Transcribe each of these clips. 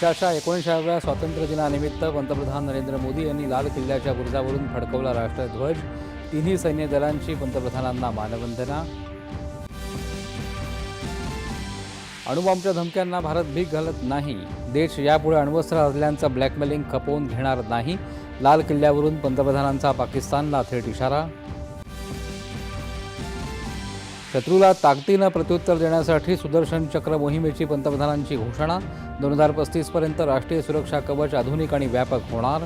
देशाच्या एकोणीसाव्या स्वातंत्र्य दिनानिमित्त पंतप्रधान नरेंद्र मोदी यांनी लाल किल्ल्याच्या बुरुजावरून फडकवला राष्ट्रध्वज तिन्ही सैन्य दलांची पंतप्रधानांना मानवंदना. अणुबॉम्बच्या धमक्यांना भारत भीक घालत नाही. देश यापुढे अण्वस्त्र असल्यांचं ब्लॅकमेलिंग खपवून घेणार नाही. लाल किल्ल्यावरून पंतप्रधानांचा पाकिस्तानला थेट इशारा. शत्रूला ताकदीनं प्रत्युत्तर देण्यासाठी सुदर्शन चक्र मोहिमेची पंतप्रधानांची घोषणा. दोन हजार पस्तीसपर्यंत राष्ट्रीय सुरक्षा कवच आधुनिक आणि व्यापक होणार.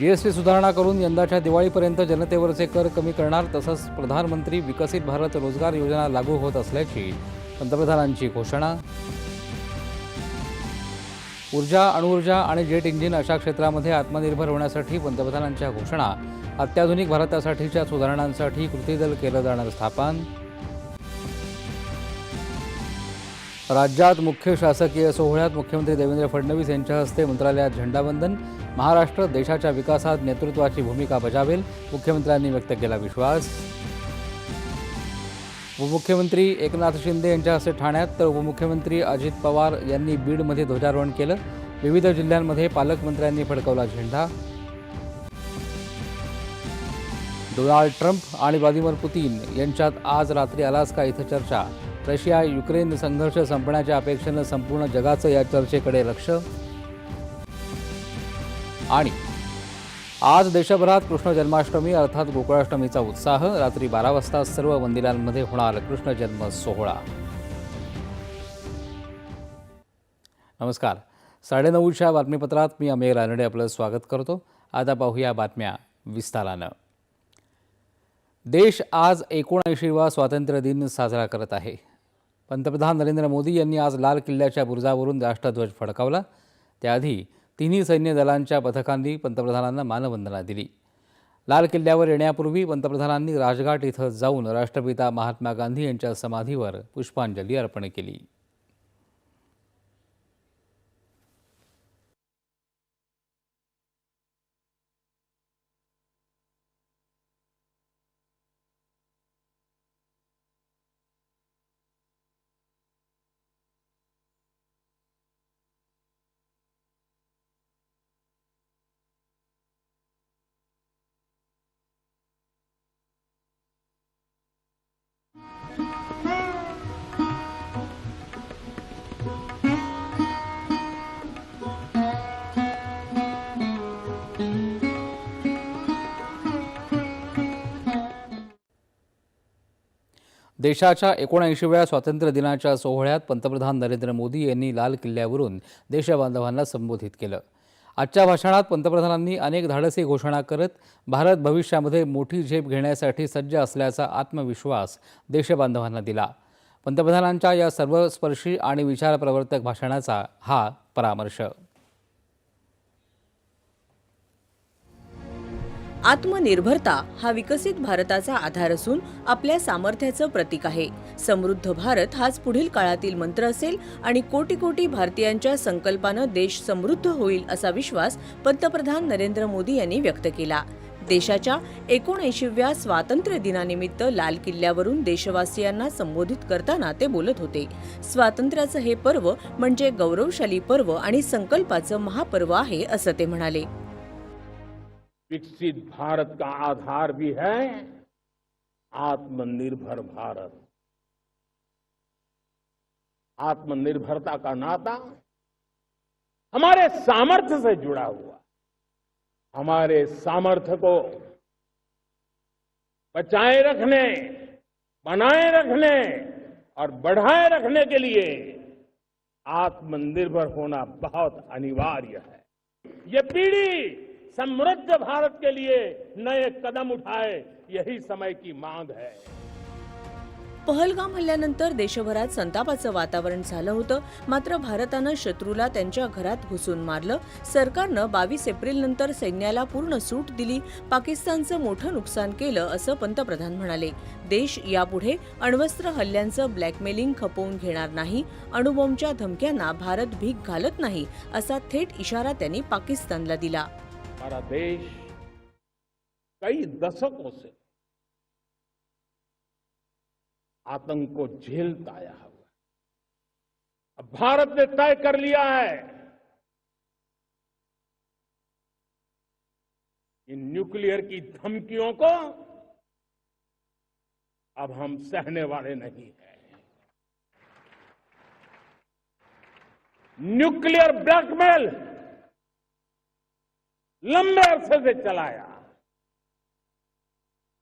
जीएसटी सुधारणा करून यंदाच्या दिवाळीपर्यंत जनतेवरचे कर कमी करणार तसंच प्रधानमंत्री विकसित भारत रोजगार योजना लागू होत असल्याची पंतप्रधानांची घोषणा. ऊर्जा अणुऊर्जा आणि जेट इंजिन अशा क्षेत्रामध्ये आत्मनिर्भर होण्यासाठी पंतप्रधानांच्या घोषणा. अत्याधुनिक भारतासाठीच्या सुधारणांसाठी कृती दल केलं जाणार स्थापन. राज्यात मुख्य शासकीय सोहळ्यात मुख्यमंत्री देवेंद्र फडणवीस यांच्या हस्ते मंत्रालयात झेंडावंदन. महाराष्ट्र देशाच्या विकासात नेतृत्वाची भूमिका बजावेल मुख्यमंत्र्यांनी व्यक्त केला विश्वास. उपमुख्यमंत्री एकनाथ शिंदे यांच्या हस्ते ठाण्यात तर उपमुख्यमंत्री अजित पवार यांनी बीडमध्ये ध्वजारोहण केलं. विविध जिल्ह्यांमध्ये पालकमंत्र्यांनी फडकवला झेंडा. डोनाल्ड ट्रम्प आणि व्लादिमीर पुतीन यांच्यात आज रात्री अलास्का इथं चर्चा. रशिया युक्रेन संघर्ष संपण्याच्या अपेक्षेनं संपूर्ण जगाचं या चर्चेकडे लक्ष. आणि आज देशभरात कृष्ण जन्माष्टमी अर्थात गोकुळाष्टमीचा उत्साह. रात्री बारा वाजता सर्व मंदिरांमध्ये होणार कृष्ण जन्म सोहळा. नमस्कार. साडेनऊच्या बातमीपत्रात मी अमेय रानडे आपलं स्वागत करतो. आता पाहूया बातम्या विस्तारानं. देश आज एकोणऐंशीवा स्वातंत्र्य दिन साजरा करत आहे. पंतप्रधान नरेंद्र मोदी यांनी आज लाल किल्ल्याच्या बुरुजावरून राष्ट्रध्वज फडकावला. त्याआधी तिन्ही सैन्य दलांच्या पथकांनी पंतप्रधानांना मानवंदना दिली. लाल किल्ल्यावर येण्यापूर्वी पंतप्रधानांनी राजघाट इथं जाऊन राष्ट्रपिता महात्मा गांधी यांच्या समाधीवर पुष्पांजली अर्पण केली. देशाच्या एकोणऐंशीव्या स्वातंत्र्य दिनाच्या सोहळ्यात पंतप्रधान नरेंद्र मोदी यांनी लाल किल्ल्यावरून देशबांधवांना संबोधित केलं. आजच्या भाषणात पंतप्रधानांनी अनेक धाडसी घोषणा करत भारत भविष्यामध्ये मोठी झेप घेण्यासाठी सज्ज असल्याचा आत्मविश्वास देशबांधवांना दिला. पंतप्रधानांच्या या सर्वस्पर्शी आणि विचारप्रवर्तक भाषणाचा हा परामर्श. आत्मनिर्भरता हा विकसित भारताचा आधार असून आपल्या सामर्थ्याचं प्रतीक आहे. समृद्ध भारत हाच पुढील काळातील मंत्र असेल आणि कोटी कोटी भारतीयांच्या संकल्पानं देश समृद्ध होईल असा विश्वास पंतप्रधान नरेंद्र मोदी यांनी व्यक्त केला. देशाच्या एकोणऐंशीव्या स्वातंत्र्य दिनानिमित्त लाल किल्ल्यावरून देशवासियांना संबोधित करताना ते बोलत होते. स्वातंत्र्याचं हे पर्व म्हणजे गौरवशाली पर्व आणि संकल्पाचं महापर्व आहे असं ते म्हणाले. विकसित भारत का आधार भी है आत्मनिर्भर भारत। आत्मनिर्भरता का नाता हमारे सामर्थ्य से जुड़ा हुआ। हमारे सामर्थ्य को बचाए रखने, बनाए रखने और बढ़ाए रखने के लिए आत्मनिर्भर होना बहुत अनिवार्य है। ये पीढ़ी समृद्ध भारत के लिए नए कदम उठाए यही समय की मांग है। पहलगाम हल्ल्यानंतर देशभरात संतापाचं वातावरण झालं होतं. मात्र भारतानं शत्रूला त्यांच्या घरात घुसून मारलं. सरकारनं बावीस एप्रिल नंतर सैन्याला पूर्ण सूट दिली. पाकिस्तानचं मोठं नुकसान केलं असं पंतप्रधान म्हणाले. देश यापुढे अण्वस्त्र हल्ल्यांचं ब्लॅकमेलिंग खपवून घेणार नाही. अणुबॉम्बच्या धमक्यांना भारत भीक घालत नाही असा थेट इशारा त्यांनी पाकिस्तानला दिला. हमारा देश कई दशकों से आतंक को झेलता आया हुआ। अब भारत ने तय कर लिया है इन न्यूक्लियर की धमकियों को अब हम सहने वाले नहीं हैं न्यूक्लियर ब्लैकमेल लंबे अरसे से चलाया।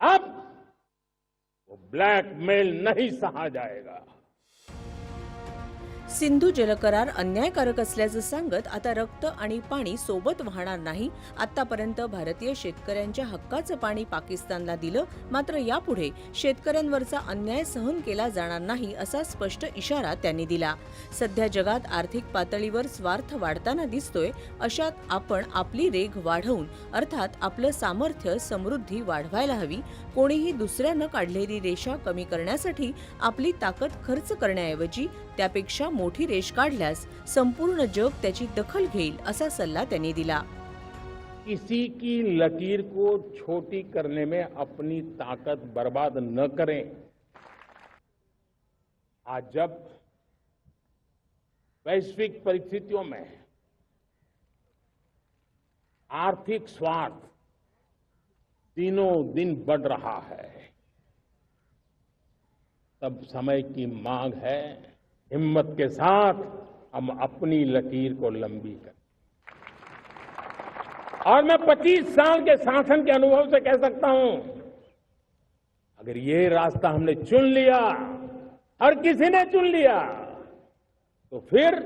अब वो ब्लैकमेल नहीं सहा जाएगा। सिंधू जलकरार अन्यायकारक असल्याचं सांगत आता रक्त आणि पाणी सोबत वाहणार नाही. आतापर्यंत भारतीय शेतकऱ्यांच्या हक्काचं पाणी पाकिस्तानला दिलं मात्र यापुढे शेतकऱ्यांवरचा अन्याय सहन केला जाणार नाही असा स्पष्ट इशारा त्यांनी दिला. सध्या जगात आर्थिक पातळीवर स्वार्थ वाढताना दिसतोय अशात आपण आपली रेघ वाढवून अर्थात आपलं सामर्थ्य समृद्धी वाढवायला हवी. कोणीही दुसऱ्यानं काढलेली रेषा कमी करण्यासाठी आपली ताकद खर्च करण्याऐवजी त्यापेक्षा मोठी रेष काढल्यास संपूर्ण जग त्याची दखल घेईल असा सल्ला त्यांनी दिला. किसी की लकीर को छोटी करने में अपनी ताकत बर्बाद न करें। आज जब वैश्विक परिस्थितियों में आर्थिक स्वार्थ दिनों दिन बढ़ रहा है, तब समय की मांग है। हिम्मत के साथ हम अपनी लकीर को लंबी करें। और मैं 25 साल के शासन के अनुभव से कह सकता हूँ, अगर ये रास्ता हमने चुन लिया, हर किसी ने चुन लिया तो फिर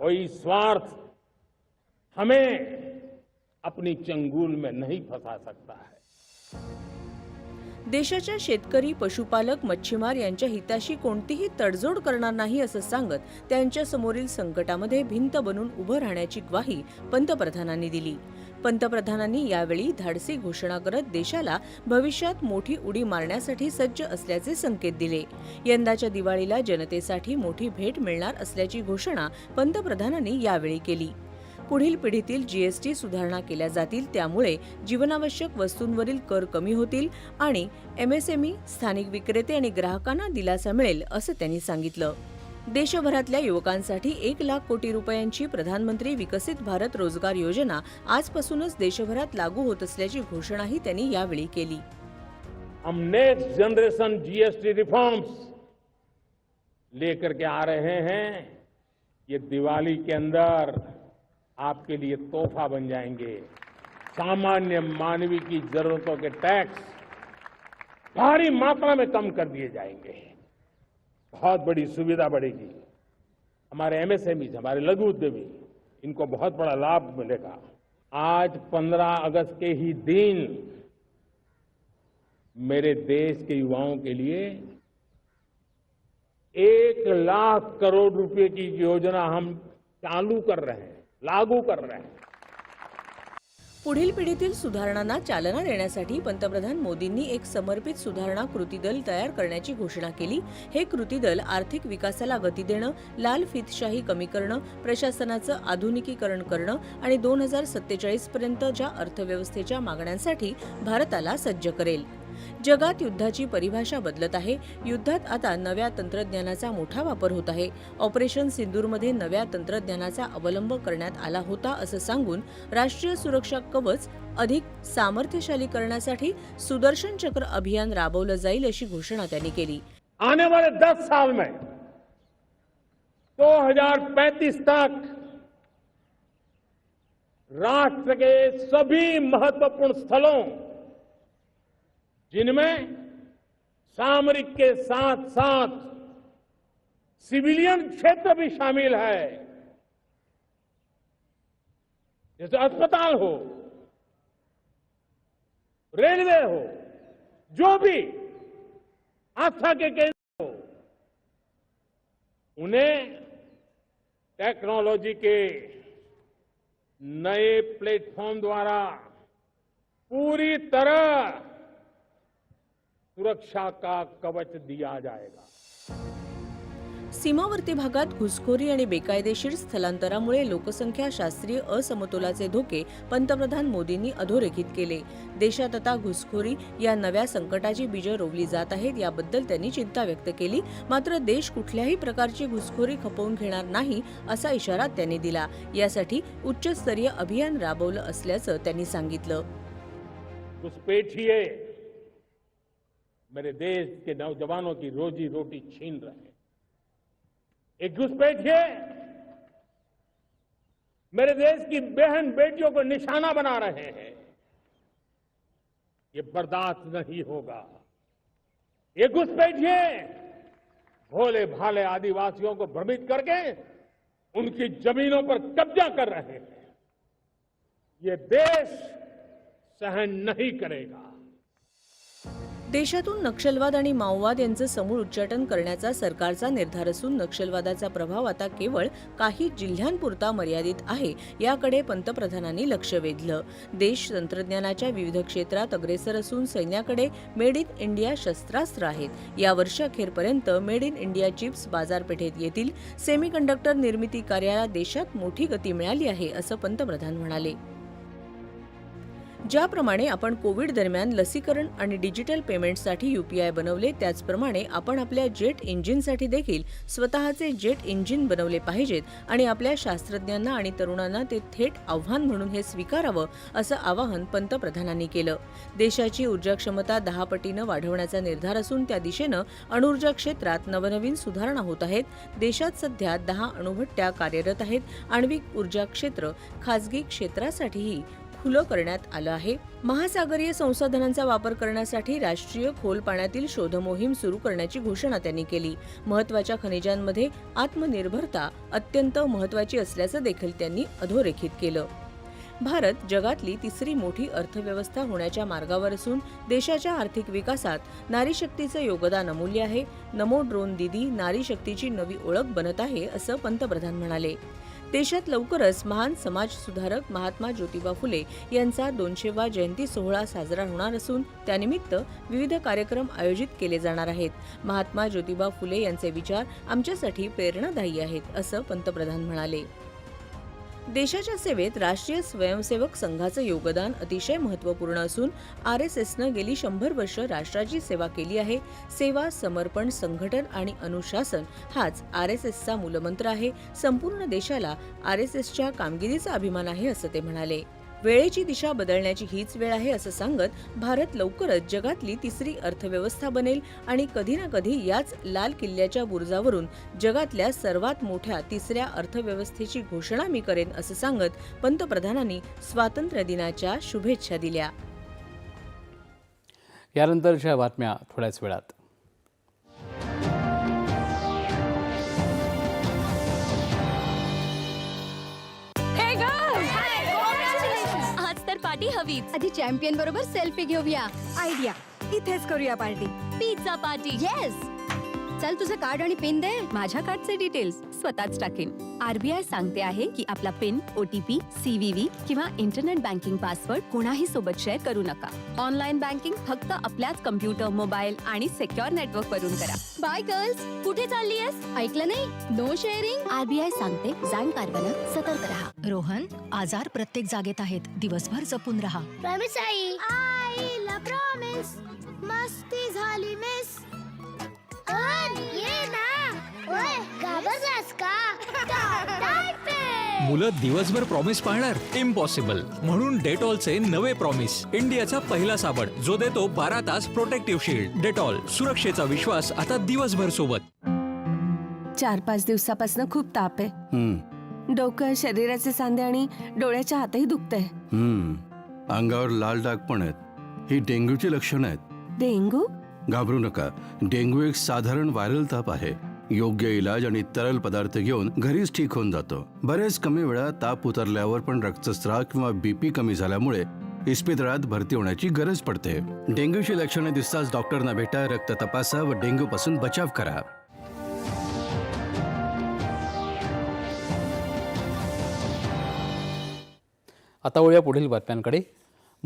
कोई स्वार्थ हमें अपनी चंगुल में नहीं फंसा सकता है। देशाच्या शेतकरी पशुपालक मच्छीमार यांच्या हिताशी कोणतीही तडजोड करणार नाही असं सांगत त्यांच्या समोरील संकटामध्ये भिंत बनून उभं राहण्याची ग्वाही पंतप्रधानांनी दिली. पंतप्रधानांनी यावेळी धाडसी घोषणा करत देशाला भविष्यात मोठी उडी मारण्यासाठी सज्ज असल्याचे संकेत दिले. यंदाच्या दिवाळीला जनतेसाठी मोठी भेट मिळणार असल्याची घोषणा पंतप्रधानांनी यावेळी केली. पुढील पिढीतील जीएसटी सुधारणा केल्या जातील त्यामुळे जीवनावश्यक वस्तूंवरील कर कमी होतील आणि एमएसएमई स्थानिक विक्रेते आणि ग्राहकांना दिलासा मिळेल असं त्यांनी सांगितलं. देशभरातल्या युवकांसाठी एक लाख कोटी रुपयांची प्रधानमंत्री विकसित भारत रोजगार योजना आजपासूनच देशभरात लागू होत असल्याची घोषणाही त्यांनी यावेळी केली. हम नेक्स्ट जनरेशन जीएसटी रिफॉर्म्स लेकर के आ रहे हैं। ये दिवाली के अंदर आपके लिए तोहफा बन जाएँगे। सामान्य मानवीय की जरूरतों के टैक्स भारी मात्रा में कम कर दिए जाएँगे। बहुत बड़ी सुविधा बढ़ेगी। हमारे एमएसएमई हमारे लघु उद्यमी, इनको बहुत बड़ा लाभ मिलेगा। आज 15 अगस्त के ही दिन मेरे देश के युवाओं के लिए एक लाख करोड़ रुपए की योजना हम चालू कर रहे हैं। लागू कर रहे हैं पुढील पिढीतील सुधारणांना चालना देण्यासाठी पंतप्रधान मोदींनी एक समर्पित सुधारणा कृती दल तयार करण्याची घोषणा केली. हे कृती दल आर्थिक विकासाला गती देणं लाल फितशाही कमी करणं प्रशासनाचं आधुनिकीकरण करणं आणि दोन हजार सत्तेचाळीस पर्यंतच्या अर्थव्यवस्थेच्या मागण्यांसाठी भारताला सज्ज करेल. जगात युद्धाची परिभाषा बदलत आहे. युद्धात आता नव्या तंत्रज्ञानाचा मोठा वापर होत आहे. ऑपरेशन सिंदूरमध्ये नव्या तंत्रज्ञानाचा अवलंब करण्यात आला होता असं सांगून राष्ट्रीय सुरक्षा कवच अधिक सामर्थ्यशाली करण्यासाठी सुदर्शन चक्र अभियान राबवलं जाईल अशी घोषणा त्यांनी केली. आने वाले दस साल में 2035 तक राष्ट्र के सभी महत्त्वपूर्ण स्थलों जिनमें सामरिक के साथ साथ सिविलियन क्षेत्र भी शामिल है। जैसे अस्पताल हो, रेलवे हो, जो भी आस्था के केंद्र हो, उन्हें टेक्नोलॉजी के नए प्लेटफॉर्म द्वारा पूरी तरह सुरक्षा का कवच दिया जाएगा? सीमावर्ती भागात घुसखोरी आणि बेकायदेशीर स्थलांतरामुळे लोकसंख्या शास्त्रीय असमतोलाचे धोके पंतप्रधान मोदींनी अधोरेखित केले. देशात आता घुसखोरी या नव्या संकटाची बीजं रोवली जात आहेत याबद्दल त्यांनी चिंता व्यक्त केली. मात्र देश कुठल्याही प्रकारची घुसखोरी खपवून घेणार नाही असा इशारा त्यांनी दिला. यासाठी उच्चस्तरीय अभियान राबवलं असल्याचं त्यांनी सांगितलं. मेरे देश के नौजवानों की रोजी रोटी छीन रहे हैं। एक घुसपैठिए मेरे देश की बहन बेटियों को निशाना बना रहे हैं। ये बर्दाश्त नहीं होगा। ये घुसपैठिए भोले भाले आदिवासियों को भ्रमित करके उनकी जमीनों पर कब्जा कर रहे हैं। ये देश सहन नहीं करेगा। देशातून नक्षलवाद आणि माओवाद यांचं समूळ उच्चाटन करण्याचा सरकारचा निर्धार असून नक्षलवादाचा प्रभाव आता केवळ काही जिल्ह्यांपुरता मर्यादित आहे याकडे पंतप्रधानांनी लक्ष वेधलं. देश तंत्रज्ञानाच्या विविध क्षेत्रात अग्रेसर असून सैन्याकडे मेड इन इंडिया शस्त्रास्त्र आहेत. या वर्षअखेरपर्यंत मेड इन इंडिया चिप्स बाजारपेठेत येतील. सेमीकंडक्टर निर्मिती कार्याला देशात मोठी गती मिळाली आहे असं पंतप्रधान म्हणाले. ज्याप्रमाणे आपण कोविड दरम्यान लसीकरण आणि डिजिटल पेमेंटसाठी यूपीआय बनवले त्याचप्रमाणे आपण आपल्या जेट इंजिनसाठी देखील स्वतःचे जेट इंजिन बनवले पाहिजेत आणि आपल्या शास्त्रज्ञांना आणि तरुणांना ते थेट आव्हान म्हणून हे स्वीकारावं असं आवाहन पंतप्रधानांनी केलं. देशाची ऊर्जा क्षमता दहा पटीनं वाढवण्याचा निर्धार असून त्या दिशेनं अणुऊर्जा क्षेत्रात नवनवीन सुधारणा होत आहेत. देशात सध्या दहा अणुभट्ट्या कार्यरत आहेत. आण्विक ऊर्जा क्षेत्र खाजगी क्षेत्रासाठीही खुलं करण्यात आलं आहे. महासागरीय संसाधनांचा वापर करण्यासाठी राष्ट्रीय खोल पाण्यातील शोध मोहीम सुरू करण्याची घोषणा त्यांनी केली. महत्त्वाच्या खनिजांमध्ये आत्मनिर्भरता अत्यंत महत्वाची असल्याचं देखील त्यांनी अधोरेखित केलं. भारत जगातली तिसरी मोठी अर्थव्यवस्था होण्याच्या मार्गावर असून देशाच्या आर्थिक विकासात नारी शक्तीचं योगदान अमूल्य आहे. नमो ड्रोन दिदी नारी शक्तीची नवी ओळख बनत आहे असं पंतप्रधान म्हणाले. देशात लवकरच महान समाज सुधारक महात्मा ज्योतिबा फुले यांचा दोनशेवा जयंती सोहळा साजरा होणार असून त्यानिमित्त विविध कार्यक्रम आयोजित केले जाणार आहेत. महात्मा ज्योतिबा फुले यांचे विचार आमच्यासाठी प्रेरणादायी आहेत असं पंतप्रधान म्हणाले. देशाच्या सेवेत राष्ट्रीय स्वयंसेवक संघाचं योगदान अतिशय महत्त्वपूर्ण असून आर एस एसनं गेली शंभर वर्ष राष्ट्राची सेवा केली आहे. सेवा समर्पण संघटन आणि अनुशासन हाच आर एस एसचा मूलमंत्र आहे. संपूर्ण देशाला आर एस एसच्या कामगिरीचा अभिमान आहे असं ते म्हणाले. वेळेची दिशा बदलण्याची हीच वेळ आहे असं सांगत भारत लवकरच जगातली तिसरी अर्थव्यवस्था बनेल आणि कधी ना कधी याच लाल किल्ल्याच्या बुरुजावरून जगातल्या सर्वात मोठ्या तिसऱ्या अर्थव्यवस्थेची घोषणा मी करेन असं सांगत पंतप्रधानांनी स्वातंत्र्य दिनाच्या शुभेच्छा दिल्या. यानंतरच्या बातम्या थोड्याच वेळात. पार्टी हवीच. आधी चॅम्पियन बरोबर सेल्फी घेऊया. आयडिया. इथेच करूया पार्टी. Pizza party. येस चल तुझं कार्ड आणि पिन दे. माझ्या कार्डचे डिटेल्स स्वतःच टाकेन. आरबीआय सांगते आहे की आपला पिन ओटीपी सीव्हीव्ही किंवा इंटरनेट बँकिंग पासवर्ड कोणाही सोबत शेअर करू नका. ऑनलाईन बँकिंग फक्त आपल्याच कम्प्युटर मोबाईल आणि सेक्युअर नेटवर्क वरून करा. बाय गर्ल्स कुठे चालली आहेस? ऐकलं नाही? नो शेअरिंग आरबीआय सांगते जाणकार बना सतर्क राहा. रोहन आजार प्रत्येक जागेत आहेत. दिवसभर जपून राहा. प्रॉमिस आई. आईला प्रॉमिस मस्ती झाली मिस ये ना. घाबरलास का मुलं दिवसभर प्रॉमिस पाळणार? इम्पॉसिबल म्हणून डेटॉलचे नवे प्रॉमिस इंडियाचा पहिला साबण. जो देतो बारा तास प्रोटेक्टिव्ह शील्ड डेटॉल सुरक्षेचा विश्वास आता दिवसभर सोबत. चार पाच दिवसापासून खूप ताप आहे. डोकं शरीराचे सांधे आणि डोळ्याच्या हातही दुखतंय. हम्म. अंगावर लाल डाग पण आहेत. ही डेंग्यूची लक्षणं आहेत. डेंगू? घाबरू नका. डेंग्यू एक साधारण व्हायरल ताप आहे. योग्य इलाज आणि तरल पदार्थ घेऊन घरीच ठीक होऊन जातो. बरेच कमी वेळा ताप उतरल्यावर पण रक्तस्राव किंवा बीपी कमी झाल्यामुळे इस्पितळात भरती होण्याची गरज पडते. डेंग्यूची लक्षणे दिसताच डॉक्टरना भेटा रक्त तपासा व डेंग्यू पासून बचाव करा. आता वळूया पुढील बातम्यांकडे.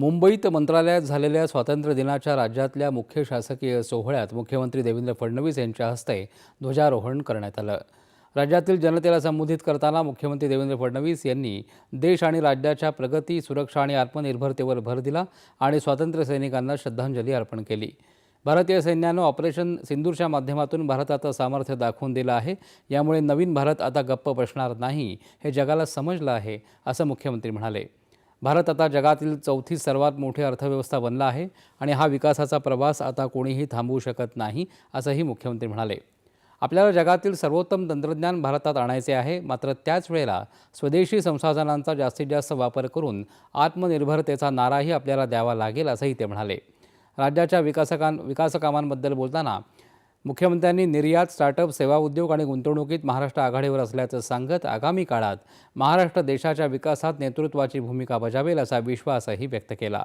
मुंबईत मंत्रालयात झालेल्या स्वातंत्र्य दिनाच्या राज्यातल्या मुख्य शासकीय सोहळ्यात मुख्यमंत्री देवेंद्र फडणवीस यांच्या हस्ते ध्वजारोहण करण्यात आलं. राज्यातील जनतेला संबोधित करताना मुख्यमंत्री देवेंद्र फडणवीस यांनी देश आणि राज्याच्या प्रगती सुरक्षा आणि आत्मनिर्भरतेवर भर दिला आणि स्वातंत्र्य सैनिकांना श्रद्धांजली अर्पण केली. भारतीय सैन्यानं ऑपरेशन सिंदूरच्या माध्यमातून भारताचं सामर्थ्य दाखवून दिलं आहे. यामुळे नवीन भारत आता गप्प बसणार नाही हे जगाला समजलं आहे असं मुख्यमंत्री म्हणाले. भारत आता जगातील चौथी सर्वात मोठी अर्थव्यवस्था बनला आहे आणि हा विकासाचा प्रवास आता कोणीही थांबवू शकत नाही असंही मुख्यमंत्री म्हणाले. आपल्याला जगातील सर्वोत्तम तंत्रज्ञान भारतात आणायचे आहे मात्र त्याच वेळेला स्वदेशी संसाधनांचा जास्तीत जास्त वापर करून आत्मनिर्भरतेचा नाराही आपल्याला द्यावा लागेल असंही ते म्हणाले. राज्याच्या विकासकां विकासकामांबद्दल बोलताना मुख्यमंत्र्यांनी निर्यात स्टार्टअप सेवा उद्योग आणि गुंतवणुकीत महाराष्ट्र आघाडीवर असल्याचं सांगत आगामी काळात महाराष्ट्र देशाच्या विकासात नेतृत्वाची भूमिका बजावेल असा विश्वासही व्यक्त केला.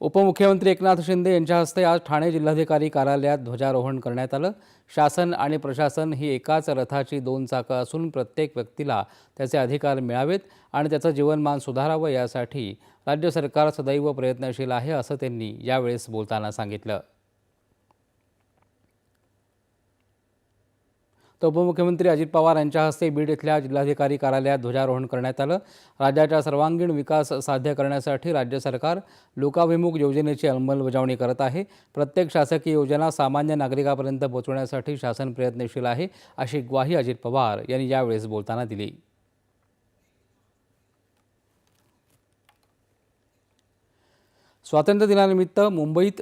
उपमुख्यमंत्री एकनाथ शिंदे यांच्या हस्ते आज ठाणे जिल्हाधिकारी कार्यालयात ध्वजारोहण करण्यात आलं. शासन आणि प्रशासन ही एकाच रथाची दोन चाकं असून प्रत्येक व्यक्तीला त्याचे अधिकार मिळावेत आणि त्याचं जीवनमान सुधारावं यासाठी राज्य सरकार सदैव प्रयत्नशील आहे असं त्यांनी यावेळेस बोलताना सांगितलं. तर उपमुख्यमंत्री अजित पवार यांच्या हस्ते बीड इथल्या जिल्हाधिकारी कार्यालयात ध्वजारोहण करण्यात आलं. राज्याच्या सर्वांगीण विकास साध्य करण्यासाठी राज्य सरकार लोकाभिमुख योजनेची अंमलबजावणी करत आहे. प्रत्येक शासकीय योजना सामान्य नागरिकापर्यंत पोहोचवण्यासाठी शासन प्रयत्नशील आहे अशी ग्वाही अजित पवार यांनी यावेळेस बोलताना दिली. स्वातंत्र्य दिनानिमित्त मुंबईत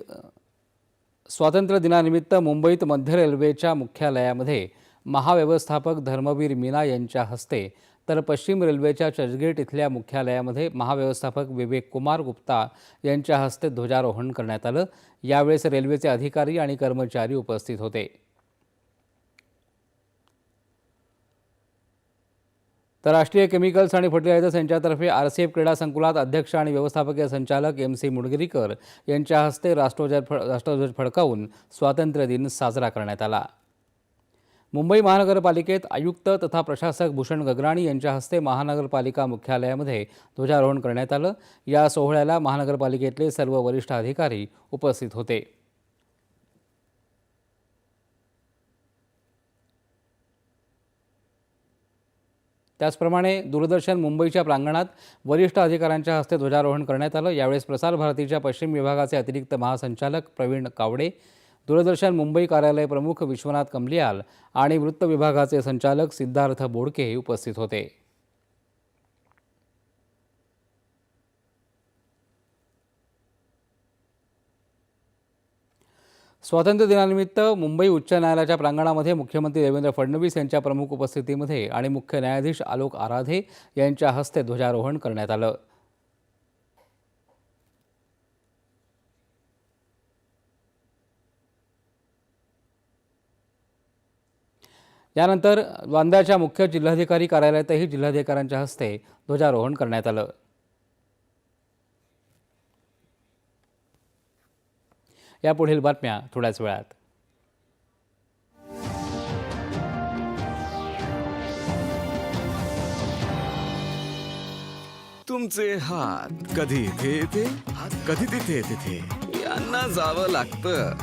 स्वातंत्र्य दिनानिमित्त मुंबईत मध्य रेल्वेच्या मुख्यालयामध्ये महाव्यवस्थापक धर्मवीर मीना यांच्या हस्ते तर पश्चिम रेल्वेच्या चर्चगेट इथल्या मुख्यालयामध्ये महाव्यवस्थापक विवेक कुमार गुप्ता यांच्या हस्ते ध्वजारोहण करण्यात आलं. यावेळेस रेल्वेचे अधिकारी आणि कर्मचारी उपस्थित होते. तर राष्ट्रीय केमिकल्स आणि फर्टिलायझर्स यांच्यातर्फे आर सी एफ क्रीडा संकुलात अध्यक्ष आणि व्यवस्थापकीय संचालक एम सी मुडगिरीकर यांच्या हस्ते राष्ट्रध्वज फड राष्ट्रध्वज फडकावून स्वातंत्र्य दिन साजरा करण्यात आला. मुंबई महानगरपालिकेत आयुक्त तथा प्रशासक भूषण गगराणी यांच्या हस्ते महानगरपालिका मुख्यालयामध्ये ध्वजारोहण करण्यात आलं. या सोहळ्याला महानगरपालिकेतले सर्व वरिष्ठ अधिकारी उपस्थित होते. त्याचप्रमाणे दूरदर्शन मुंबईच्या प्रांगणात वरिष्ठ अधिकाऱ्यांच्या हस्ते ध्वजारोहण करण्यात आलं. यावेळेस प्रसार भारतीच्या पश्चिम विभागाचे अतिरिक्त महासंचालक प्रवीण कावडे दूरदर्शन मुंबई कार्यालय प्रमुख विश्वनाथ कमलियाल आणि वृत्त विभागाचे संचालक सिद्धार्थ बोडके उपस्थित होते. स्वातंत्र्य दिनानिमित्त मुंबई उच्च न्यायालयाच्या प्रांगणामध्ये मुख्यमंत्री देवेंद्र फडणवीस यांच्या प्रमुख उपस्थितीमध्ये आणि मुख्य न्यायाधीश आलोक आराधे यांच्या हस्ते ध्वजारोहण करण्यात आलं. यानंतर बांद्याच्या मुख्य जिल्हाधिकारी कार्यालयातही जिल्हाधिकाऱ्यांच्या हस्ते ध्वजारोहण करण्यात आलं. यापुढील बातम्या थोड्याच वेळात. तुमचे हात कधी इथे येते? कधी तिथे तिथे यांना जावं लागतं.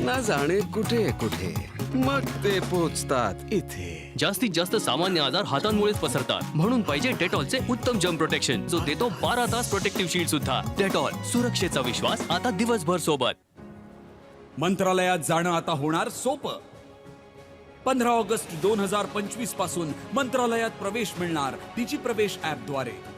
ना जाणे कुठे कुठे. मग ते पोचतात इथे. जास्तीत जास्त सामान्य आजार हातांमुळेच पसरतात. म्हणून पाहिजे डेटॉलचे उत्तम जम प्रोटेक्शन जो देतो बारा तास प्रोटेक्टिव्ह शील्ड सुद्धा. डेटॉल सुरक्षेचा विश्वास आता दिवसभर सोबत. मंत्रालयात जाणं आता होणार सोपं. पंधरा ऑगस्ट दोन हजार पंचवीसपासून मंत्रालयात प्रवेश मिळणार. डिजी प्रवेश ऍपद्वारे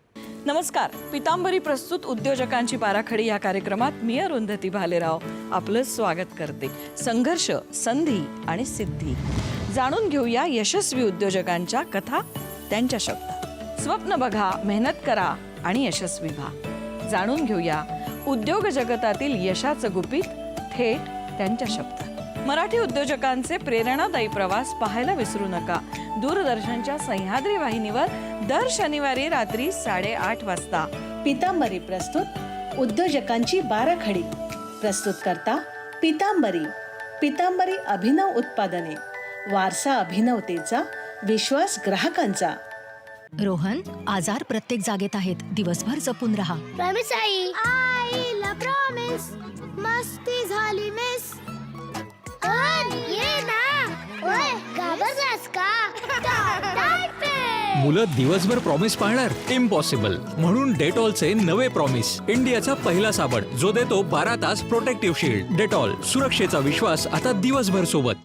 नमस्कार. पितांबरी प्रस्तुत उद्योजकांची बाराखडी या कार्यक्रमात मी अरुंधती भालेराव आपलं स्वागत करते. संघर्ष संधी आणि सिद्धी. जाणून घेऊया यशस्वी उद्योजकांच्या कथा त्यांच्या शब्दात स्वप्न बघा मेहनत करा आणि यशस्वी व्हा. जाणून घेऊया उद्योग जगतातील यशाचं गुपित थेट त्यांच्या शब्दात. मराठी उद्योजकांचे प्रेरणादायी प्रवास पाहायला विसरू नका. दूरदर्शनच्या सह्याद्री वाहिनीवर दर शनिवारी रात्री साडेआठ वाजता. पितांबरी प्रस्तुत उद्योजकांची बाराखडी. प्रस्तुत करता पितांबरी. पितांबरी अभिनव उत्पादने. वारसा अभिनवतेचा विश्वास ग्राहकांचा. रोहन आजार प्रत्येक जागेत आहेत. दिवसभर जपून राहा. प्रॉमिस आई. आईला प्रॉमिस मस्ती झाली मिस पण ये ना ओय घाबरलास का मुलं दिवसभर प्रॉमिस पाळणार. इम्पॉसिबल म्हणून डेटॉलचे नवे प्रॉमिस इंडियाचा पहिला साबण. जो देतो बारा तास प्रोटेक्टिव्ह शील्ड डेटॉल सुरक्षेचा विश्वास आता दिवसभर सोबत.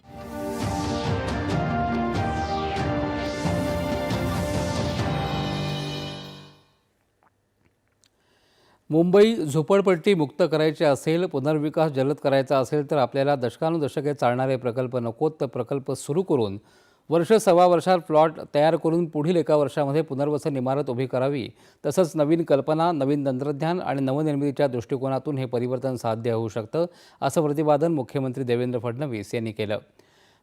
मुंबई झोपडपट्टी मुक्त करायची असेल पुनर्विकास जलद करायचा असेल तर आपल्याला दशकानुदशके चालणारे प्रकल्प नकोत तर प्रकल्प सुरू करून वर्ष सव्वा वर्षात प्लॉट तयार करून पुढील एका वर्षामध्ये पुनर्वसन इमारत उभी करावी. तसंच नवीन कल्पना नवीन तंत्रज्ञान आणि नवनिर्मितीच्या दृष्टिकोनातून हे परिवर्तन साध्य होऊ शकतं असं प्रतिपादन मुख्यमंत्री देवेंद्र फडणवीस यांनी केलं.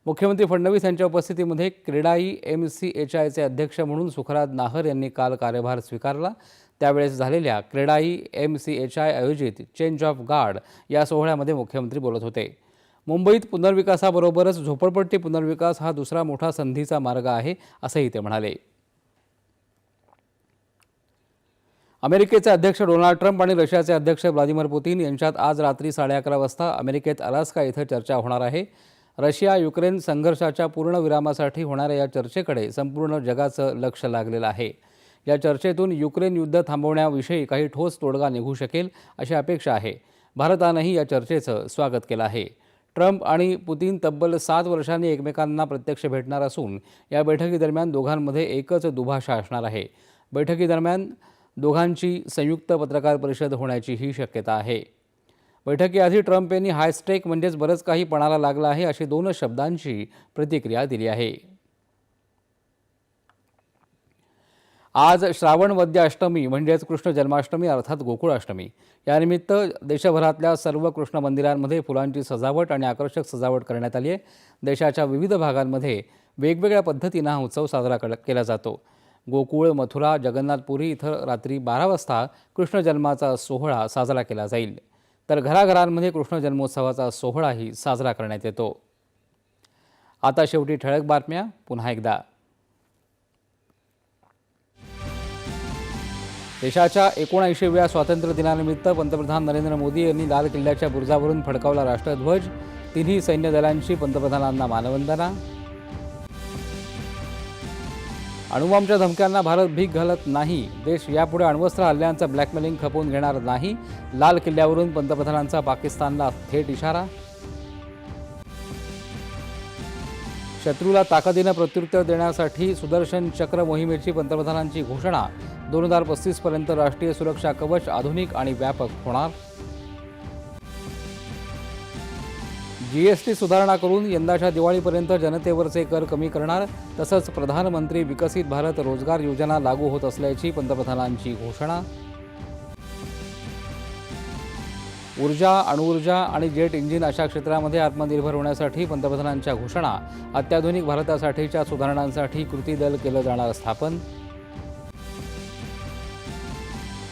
मुख्यमंत्री फडणवीस यांच्या उपस्थितीमध्ये क्रीडाई एम सी एच आयचे अध्यक्ष म्हणून सुखराज नाहर यांनी काल कार्यभार स्वीकारला. त्यावेळेस झालेल्या CREDAI M C H I आयोजित चेंज ऑफ गार्ड या सोहळ्यामध्ये मुख्यमंत्री बोलत होते. मुंबईत पुनर्विकासाबरोबरच झोपडपट्टी पुनर्विकास हा दुसरा मोठा संधीचा मार्ग आहे असंही ते म्हणाले. अमेरिकेचे अध्यक्ष डोनाल्ड ट्रम्प आणि रशियाचे अध्यक्ष व्लादिमीर पुतीन यांच्यात आज रात्री साडे अकरा वाजता अमेरिकेत अलास्का इथं चर्चा होणार आहे. रशिया युक्रेन संघर्षाच्या पूर्ण विरामासाठी होणाऱ्या या चर्चेकडे संपूर्ण जगाचं लक्ष लागलेलं आहे. या चर्चेतून युक्रेन युद्ध थांबवण्याविषयी काही ठोस तोडगा निघू शकेल अशी अपेक्षा आहे. भारतानंही या चर्चेचं स्वागत केलं आहे. ट्रम्प आणि पुतीन तब्बल सात वर्षांनी एकमेकांना प्रत्यक्ष भेटणार असून या बैठकीदरम्यान दोघांमध्ये एकच दुभाषा असणार आहे. बैठकीदरम्यान दोघांची संयुक्त पत्रकार परिषद होण्याचीही शक्यता आहे. बैठकीआधी ट्रम्प यांनी हायस्टेक म्हणजेच बरंच काही पणाला लागलं आहे अशी दोनच शब्दांची प्रतिक्रिया दिली आहे. आज श्रावण वद्य अष्टमी म्हणजेच कृष्ण जन्माष्टमी अर्थात गोकुळाष्टमी यानिमित्त देशभरातल्या सर्व कृष्ण मंदिरांमध्ये फुलांची सजावट आणि आकर्षक सजावट करण्यात आली आहे. देशाच्या विविध भागांमध्ये वेगवेगळ्या पद्धतीनं हा उत्सव साजरा केला जातो. गोकुळ मथुरा जगन्नाथपुरी इथं रात्री बारा वाजता कृष्ण जन्माचा सोहळा साजरा केला जाईल. तर घराघरांमध्ये कृष्ण जन्मोत्सवाचा सोहळाही साजरा करण्यात येतो. आता शेवटी ठळक बातम्या पुन्हा एकदा. देशाच्या एकोणऐंशीव्या स्वातंत्र्य दिनानिमित्त पंतप्रधान नरेंद्र मोदी यांनी लाल किल्ल्याच्या बुरुजावरून फडकावला राष्ट्रध्वज. तिन्ही सैन्य दलांशी पंतप्रधानांना मानवंदना. अणुबॉम्बच्या धमक्यांना भारत भीक घालत नाही. देश यापुढे अण्वस्त्र हल्ल्यांचं ब्लॅकमेलिंग खपवून घेणार नाही. लाल किल्ल्यावरून पंतप्रधानांचा पाकिस्तानला थेट इशारा. शत्रूला ताकदीनं प्रत्युत्तर देण्यासाठी सुदर्शन चक्र मोहिमेची पंतप्रधानांची घोषणा. दोन हजार पस्तीसपर्यंत राष्ट्रीय सुरक्षा कवच आधुनिक आणि व्यापक होणार. जी एस टी सुधारणा करून यंदाच्या दिवाळीपर्यंत जनतेवरचे कर कमी करणार तसंच प्रधानमंत्री विकसित भारत रोजगार योजना लागू होत असल्याची पंतप्रधानांची घोषणा. ऊर्जा अणुऊर्जा आणि जेट इंजिन अशा क्षेत्रामध्ये आत्मनिर्भर होण्यासाठी पंतप्रधानांच्या घोषणा. अत्याधुनिक भारतासाठीच्या सुधारणांसाठी कृती दल केलं जाणार स्थापन.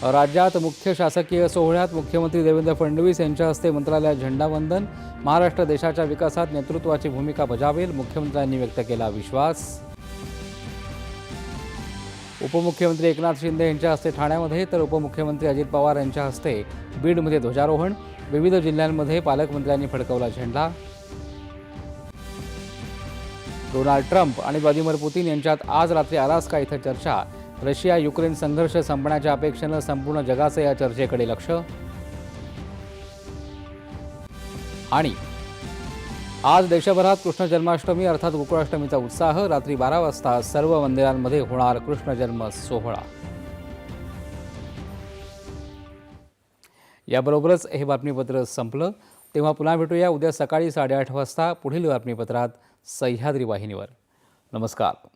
राज्यात मुख्य शासकीय सोहळ्यात मुख्यमंत्री देवेंद्र फडणवीस यांच्या हस्ते मंत्रालयात झेंडावंदन महाराष्ट्र देशाच्या विकासात नेतृत्वाची भूमिका बजावेल मुख्यमंत्र्यांनी व्यक्त केला विश्वास. उपमुख्यमंत्री एकनाथ शिंदे यांच्या हस्ते ठाण्यामध्ये तर उपमुख्यमंत्री अजित पवार यांच्या हस्ते बीडमध्ये ध्वजारोहण विविध जिल्ह्यांमध्ये पालकमंत्र्यांनी फडकवला झेंडा. डोनाल्ड ट्रम्प आणि व्लादिमीर पुतीन यांच्यात आज रात्री अलास्का इथं चर्चा. रशिया युक्रेन संघर्ष संपण्याच्या अपेक्षेनं संपूर्ण जगाचं या चर्चेकडे लक्ष. आणि आज देशभरात कृष्ण जन्माष्टमी अर्थात गोकुळाष्टमीचा उत्साह रात्री बारा वाजता सर्व मंदिरांमध्ये होणार कृष्ण जन्म सोहळा. याबरोबरच हे बातमीपत्र संपलं. तेव्हा पुन्हा भेटूया उद्या सकाळी साडेआठ वाजता पुढील बातमीपत्रात सह्याद्री वाहिनीवर. नमस्कार.